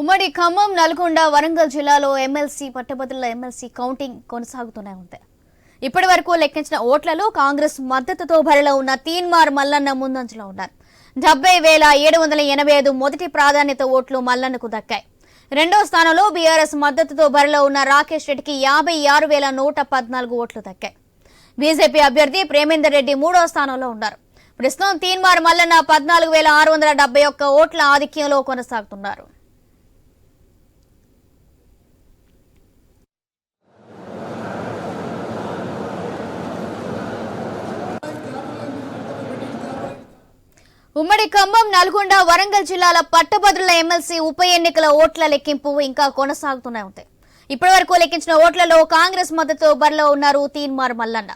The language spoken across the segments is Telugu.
ఉమ్మడి ఖమ్మం నల్గొండ వరంగల్ జిల్లాలో ఎమ్మెల్సీ పట్టభద్రుల ఎమ్మెల్సీ కౌంటింగ్ కొనసాగుతూనే ఉంది. ఇప్పటి వరకు లెక్కించిన ఓట్లలో కాంగ్రెస్ మద్దతుతో బరిలో ఉన్న తీన్మార్ మల్లన్న ముందంజలో ఉన్నారు. డెబ్బై వేల ఏడు వందల ఎనభై ఐదు మొదటి ప్రాధాన్యత ఓట్లు మల్లన్నకు దక్కాయి. రెండో స్థానంలో బీఆర్ఎస్ మద్దతుతో బరిలో ఉన్న రాకేష్ రెడ్డికి యాభై ఆరు వేల నూట పద్నాలుగు ఓట్లు దక్కాయి. బీజేపీ అభ్యర్థి ప్రేమేందర్ రెడ్డి మూడో స్థానంలో ఉన్నారు. ప్రస్తుతం తీన్మార్ మల్లన్న పద్నాలుగు వేల ఆరు వందల డెబ్బై ఒక్క ఓట్ల ఆధిక్యంలో కొనసాగుతున్నారు. ఉమ్మడి ఖమ్మం నల్గొండ వరంగల్ జిల్లాల పట్టభద్రుల ఎమ్మెల్సీ ఉప ఎన్నికల ఓట్ల లెక్కింపు ఇంకా కొనసాగుతూనే ఉంది ఇప్పటి వరకు లెక్కించిన ఓట్లలో కాంగ్రెస్ మద్దతు బరిలో ఉన్నారు తీన్మార్ మల్లన్న.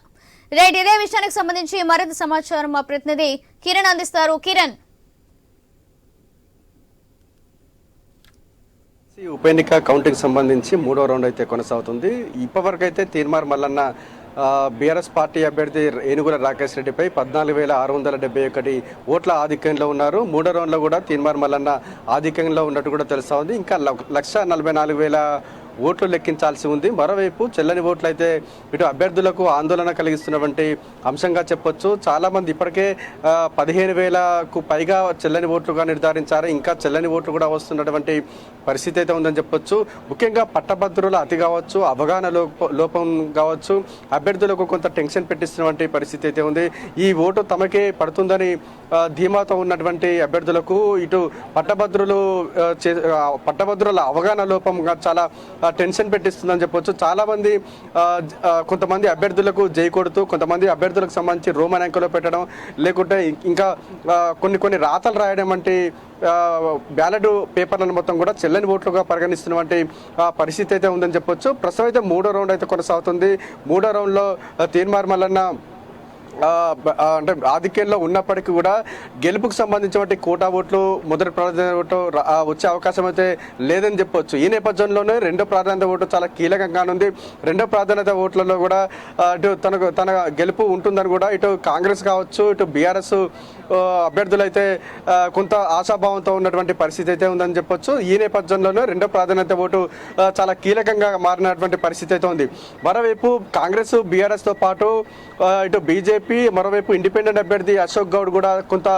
రైట్ ఇదే విషయానికి సంబంధించి మరింత సమాచారం మా ప్రతినిధి కిరణ్ అందిస్తారు. కిరణ్. ఉప ఎన్నిక కౌంటింగ్ సంబంధించి మూడో రౌండ్ అయితే కొనసాగుతుంది. ఇప్పటివరకు అయితే తీర్మార్ మల్లన్న బీఆర్ఎస్ పార్టీ అభ్యర్థి ఏనుగుల రాకేష్ రెడ్డిపై పద్నాలుగు వేల ఆరు వందల డెబ్బై ఒకటి ఓట్ల ఆధిక్యంలో ఉన్నారు. మూడో రౌండ్లో కూడా తీన్మార్ మల్లన్న ఆధిక్యంలో ఉన్నట్టు కూడా తెలుస్తా ఉంది. ఇంకా లక్ష నలభై నాలుగు వేల ఓట్లు లెక్కించాల్సి ఉంది. మరోవైపు చెల్లని ఓట్లు అయితే ఇటు అభ్యర్థులకు ఆందోళన కలిగిస్తున్నటువంటి అంశంగా చెప్పొచ్చు. చాలా మంది ఇప్పటికే పదిహేను వేలకు పైగా చెల్లని ఓట్లుగా నిర్ధారించారు. ఇంకా చెల్లని ఓట్లు కూడా వస్తున్నటువంటి పరిస్థితి అయితే ఉందని చెప్పొచ్చు. ముఖ్యంగా పట్టభద్రుల అతి కావచ్చు అవగాహన లోప- లోపం కావచ్చు అభ్యర్థులకు కొంత టెన్షన్ పెట్టిస్తున్నటువంటి పరిస్థితి అయితే ఉంది. ఈ ఓటు తమకే పడుతుందని ధీమాతో ఉన్నటువంటి అభ్యర్థులకు ఇటు పట్టభద్రులు చే- పట్టభద్రుల అవగాహన లోపంగా చాలా టెన్షన్ పెట్టిస్తుందని చెప్పొచ్చు. చాలా మంది కొంతమంది అభ్యర్థులకు జై కొంతమంది అభ్యర్థులకు సంబంధించి రోమన్ అంకెలో పెట్టడం లేకుంటే ఇంకా కొన్ని కొన్ని రాతలు రాయడం వంటి బ్యాలెట్ పేపర్లను మొత్తం కూడా చెల్లని ఓట్లుగా పరిగణిస్తున్నటువంటి పరిస్థితి అయితే ఉందని చెప్పొచ్చు. ప్రస్తుతం అయితే మూడో రౌండ్ అయితే కొనసాగుతుంది. మూడో రౌండ్లో తీర్మార్ మల్లన్న అంటే ఆధిక్యంలో ఉన్నప్పటికీ కూడా గెలుపుకు సంబంధించినటువంటి కోటా ఓట్లు మొదటి ప్రాధాన్యత ఓటు వచ్చే అవకాశం అయితే లేదని చెప్పొచ్చు. ఈ నేపథ్యంలోనే రెండో ప్రాధాన్యత ఓటు చాలా కీలకంగా ఉంది. రెండో ప్రాధాన్యత ఓట్లలో కూడా అటు తనకు తన గెలుపు ఉంటుందని కూడా ఇటు కాంగ్రెస్ కావచ్చు ఇటు బీఆర్ఎస్ అభ్యర్థులు అయితే కొంత ఆశాభావంతో ఉన్నటువంటి పరిస్థితి అయితే ఉందని చెప్పొచ్చు. ఈ నేపథ్యంలోనే రెండో ప్రాధాన్యత ఓటు చాలా కీలకంగా మారినటువంటి పరిస్థితి అయితే ఉంది. మరోవైపు కాంగ్రెస్ బీఆర్ఎస్తో పాటు ఇటు బీజేపీ మరోవైపు ఇండిపెండెంట్ అభ్యర్థి అశోక్ గౌడ్ కూడా కొంత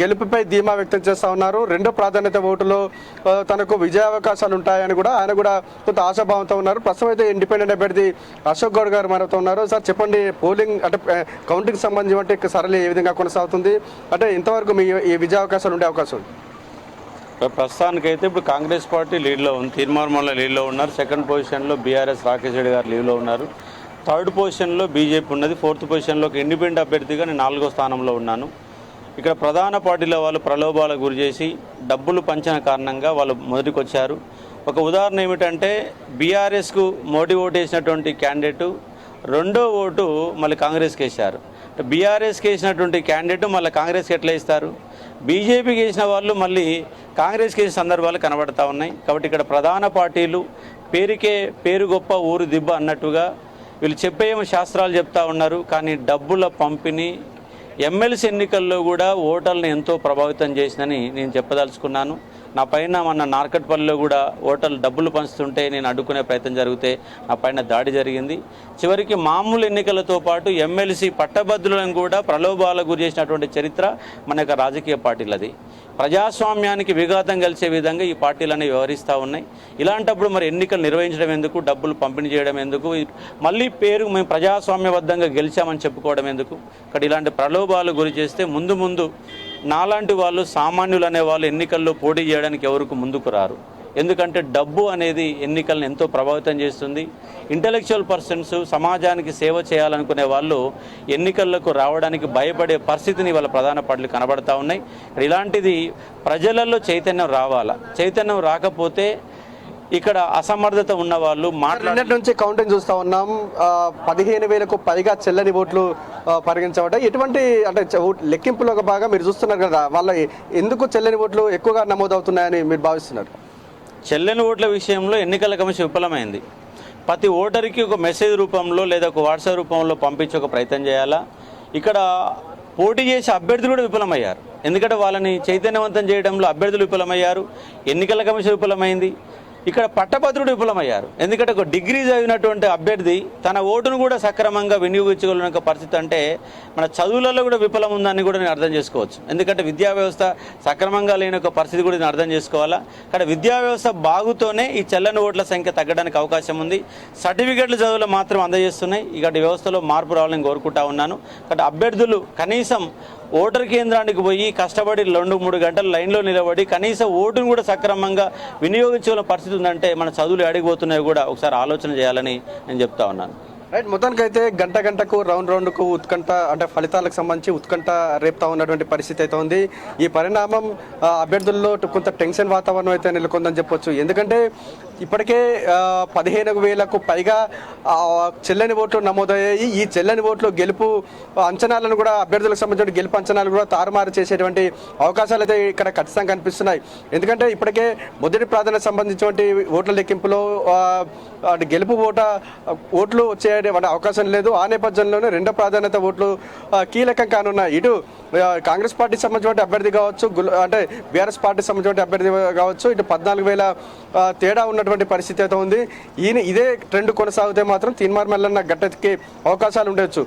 గెలుపుపై ధీమా వ్యక్తం చేస్తూ ఉన్నారు. రెండో ప్రాధాన్యత ఓటులో తనకు విజయావకాశాలు ఉంటాయని కూడా ఆయన కూడా కొంత ఆశాభావంతో ఉన్నారు. ప్రస్తుతం అయితే ఇండిపెండెంట్ అభ్యర్థి అశోక్ గౌడ్ గారు మనతో ఉన్నారు. సార్ చెప్పండి పోలింగ్ అంటే కౌంటింగ్ సంబంధించి సరళి ఏ విధంగా కొనసాగుతుంది? అంటే ఇంతవరకు మీ ఈ విజయావకాశాలు ఉండే అవకాశం ప్రస్తుతానికైతే ఇప్పుడు కాంగ్రెస్ పార్టీ లీడ్లో ఉంది. తీర్మార్మల్ల లీడ్లో ఉన్నారు. సెకండ్ పొజిషన్లో బీఆర్ఎస్ రాకేష్ రెడ్డి గారు లీడ్లో ఉన్నారు. థర్డ్ పొజిషన్లో బీజేపీ ఉన్నది ఫోర్త్ పొజిషన్లోకి ఇండిపెండెంట్ అభ్యర్థిగా నేను నాలుగో స్థానంలో ఉన్నాను. ఇక్కడ ప్రధాన పార్టీల వాళ్ళు ప్రలోభాలకు గురి చేసి డబ్బులు పంచిన కారణంగా వాళ్ళు మొదటికి వచ్చారు ఒక ఉదాహరణ ఏమిటంటే బీఆర్ఎస్కు మోడీ ఓటు వేసినటువంటి క్యాండిడేటు రెండో ఓటు మళ్ళీ కాంగ్రెస్కి వేశారు. బీఆర్ఎస్కి వేసినటువంటి క్యాండిడేట్ మళ్ళీ కాంగ్రెస్కి ఎట్లా ఇస్తారు బీజేపీకి వేసిన వాళ్ళు మళ్ళీ కాంగ్రెస్కి వేసిన సందర్భాలు కనబడతా ఉన్నాయి. కాబట్టి ఇక్కడ ప్రధాన పార్టీలు పేరుకే పేరు గొప్ప ఊరు దిబ్బ అన్నట్టుగా వీళ్ళు చెప్పేమో శాస్త్రాలు చెప్తా ఉన్నారు కానీ డబ్బుల పంపిణీ ఎమ్మెల్సీ ఎన్నికల్లో కూడా ఓటర్లను ఎంతో ప్రభావితం చేసిందని నేను చెప్పదలుచుకున్నాను. నా పైన మన నార్కట్పల్లిలో కూడా ఓటర్లు డబ్బులు పంచుతుంటే నేను అడ్డుకునే ప్రయత్నం జరిగితే నా పైన దాడి జరిగింది. చివరికి మామూలు ఎన్నికలతో పాటు ఎమ్మెల్సీ పట్టభద్రులను కూడా ప్రలోభాలకు గురి చేసినటువంటి చరిత్ర మన యొక్క రాజకీయ పార్టీలది. ప్రజాస్వామ్యానికి విఘాతం కలిసే విధంగా ఈ పార్టీలన్నీ వ్యవహరిస్తూ ఉన్నాయి. ఇలాంటప్పుడు మరి ఎన్నికలు నిర్వహించడం ఎందుకు? డబ్బులు పంపిణీ చేయడం ఎందుకు? మళ్ళీ పేరు మేము ప్రజాస్వామ్యబద్ధంగా గెలిచామని చెప్పుకోవడం ఎందుకు? ఇక్కడ ఇలాంటి ప్రలోభాలు గురి చేస్తే ముందు ముందు నాలాంటి వాళ్ళు సామాన్యులు అనే వాళ్ళు ఎన్నికల్లో పోటీ చేయడానికి ఎవరికి ముందుకు రారు? ఎందుకంటే డబ్బు అనేది ఎన్నికలను ఎంతో ప్రభావితం చేస్తుంది. ఇంటలెక్చువల్ పర్సన్స్ సమాజానికి సేవ చేయాలనుకునే వాళ్ళు ఎన్నికలకు రావడానికి భయపడే పరిస్థితిని వాళ్ళ ప్రధాన పార్టీలు కనబడతా ఉన్నాయి. ఇలాంటిది ప్రజలలో చైతన్యం రావాలా? చైతన్యం రాకపోతే ఇక్కడ అసమర్థత ఉన్న వాళ్ళు మాట్లాడ నుంచి కౌంటింగ్ చూస్తా ఉన్నాం. పదిహేను వేలకు పైగా చెల్లని ఓట్లు ఆ, పరిగణించబడ్డాయి. ఎటువంటి అంటే లెక్కింపులో ఒక భాగం మీరు చూస్తున్నారు కదా వాళ్ళ ఎందుకు చెల్లని ఓట్లు ఎక్కువగా నమోదవుతున్నాయని మీరు భావిస్తున్నారు? చెల్లని ఓట్ల విషయంలో ఎన్నికల కమిషన్ విఫలమైంది. ప్రతి ఓటర్కి ఒక మెసేజ్ రూపంలో లేదా ఒక వాట్సాప్ రూపంలో పంపించే ఒక ప్రయత్నం చేయాలా? ఇక్కడ పోటీ చేసే అభ్యర్థులు కూడా విఫలమయ్యారు. ఎందుకంటే వాళ్ళని చైతన్యవంతం చేయడంలో అభ్యర్థులు విఫలమయ్యారు. ఎన్నికల కమిషన్ విఫలమైంది. ఇక్కడ పట్టభద్రుడు విఫలమయ్యారు. ఎందుకంటే ఒక డిగ్రీ చదివినటువంటి అభ్యర్థి తన ఓటును కూడా సక్రమంగా వినియోగించుకోలేని పరిస్థితి అంటే మన చదువులలో కూడా విఫలం ఉందని కూడా నేను అర్థం చేసుకోవచ్చు. ఎందుకంటే విద్యా వ్యవస్థ సక్రమంగా లేని ఒక పరిస్థితి కూడా నేను అర్థం చేసుకోవాలా? కానీ విద్యా వ్యవస్థ బాగుతోనే ఈ చెల్లని ఓట్ల సంఖ్య తగ్గడానికి అవకాశం ఉంది. సర్టిఫికెట్లు చదువులు మాత్రం అందజేస్తున్నాయి. ఇక వ్యవస్థలో మార్పు రావాలని కోరుకుంటా ఉన్నాను. కాబట్టి అభ్యర్థులు కనీసం ఓటర్ కేంద్రానికి పోయి కష్టపడి రెండు మూడు గంటలు లైన్లో నిలబడి కనీసం ఓటును కూడా సక్రమంగా వినియోగించుకునే పరిస్థితి ఉందంటే మన చదువులు అడిగిపోతున్నాయి కూడా ఒకసారి ఆలోచన చేయాలని నేను చెప్తా ఉన్నాను. రైట్ మొత్తానికి అయితే గంట గంటకు రౌండ్ రౌండ్కు ఉత్కంఠ అంటే ఫలితాలకు సంబంధించి ఉత్కంఠ రేపుతా ఉన్నటువంటి పరిస్థితి అయితే ఉంది. ఈ పరిణామం అభ్యర్థుల్లో కొంత టెన్షన్ వాతావరణం అయితే నెలకొందని చెప్పొచ్చు. ఎందుకంటే ఇప్పటికే పదిహేను వేలకు పైగా చెల్లని ఓట్లు నమోదయ్యాయి. ఈ చెల్లని ఓట్లు గెలుపు అంచనాలను కూడా అభ్యర్థులకు సంబంధించిన గెలుపు అంచనాలు కూడా తారుమారు చేసేటువంటి అవకాశాలు అయితే ఇక్కడ ఖచ్చితంగా కనిపిస్తున్నాయి. ఎందుకంటే ఇప్పటికే మొదటి ప్రాధాన్యత సంబంధించినటువంటి ఓట్ల లెక్కింపులో గెలుపు ఓట ఓట్లు వచ్చే అవకాశం లేదు. ఆ నేపథ్యంలోనే రెండో ప్రాధాన్యత ఓట్లు కీలకం కానున్నాయి ఇటు కాంగ్రెస్ పార్టీ సంబంధించిన అభ్యర్థి కావచ్చు అంటే బీఆర్ఎస్ పార్టీ సంబంధించిన అభ్యర్థి కావచ్చు ఇటు పద్నాలుగు వేల తేడా ఉన్నటువంటి పరిస్థితి అయితే ఉంది. ఈయన ఇదే ట్రెండ్ కొనసాగితే మాత్రం తీన్మార్ మెల్లన్న గట్టెక్కే అవకాశాలు ఉండవచ్చు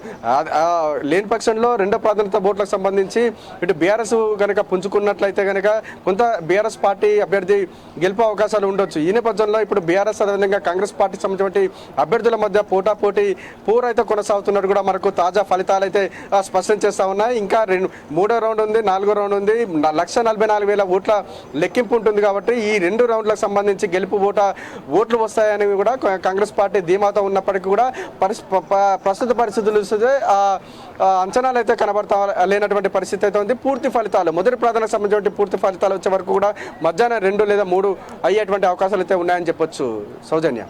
లేని పక్షంలో రెండో ప్రాధాన్యత ఓట్లకు సంబంధించి ఇటు బీఆర్ఎస్ కనుక పుంజుకున్నట్లయితే కనుక కొంత బీఆర్ఎస్ పార్టీ అభ్యర్థి గెలుపు అవకాశాలు ఉండొచ్చు. ఈ నేపథ్యంలో ఇప్పుడు బీఆర్ఎస్ అదేవిధంగా కాంగ్రెస్ పార్టీ సంబంధించిన అభ్యర్థుల మధ్య పోటాపోటీ పోరు అయితే కొనసాగుతున్నట్టు కూడా మనకు తాజా ఫలితాలు అయితే స్పష్టం చేస్తా ఉన్నాయి. ఇంకా రెండు మూడో రౌండ్ ఉంది నాలుగో రౌండ్ ఉంది. లక్ష నలభై నాలుగు వేల ఓట్ల లెక్కింపు ఉంటుంది కాబట్టి ఈ రెండు రౌండ్లకు సంబంధించి గెలుపు ఓట ఓట్లు వస్తాయని కూడా కాంగ్రెస్ పార్టీ ధీమాతో ఉన్నప్పటికీ కూడా ప్రస్తుత పరిస్థితులు చూస్తే అంచనాలు అయితే కనబడతా లేనటువంటి పరిస్థితి అయితే ఉంది. పూర్తి ఫలితాలు మొదటి ప్రాధాన్యత సంబంధించిన పూర్తి ఫలితాలు వచ్చే వరకు కూడా మధ్యాహ్నం రెండు లేదా మూడు అయ్యేటువంటి అవకాశాలు అయితే ఉన్నాయని చెప్పొచ్చు. సౌజన్య.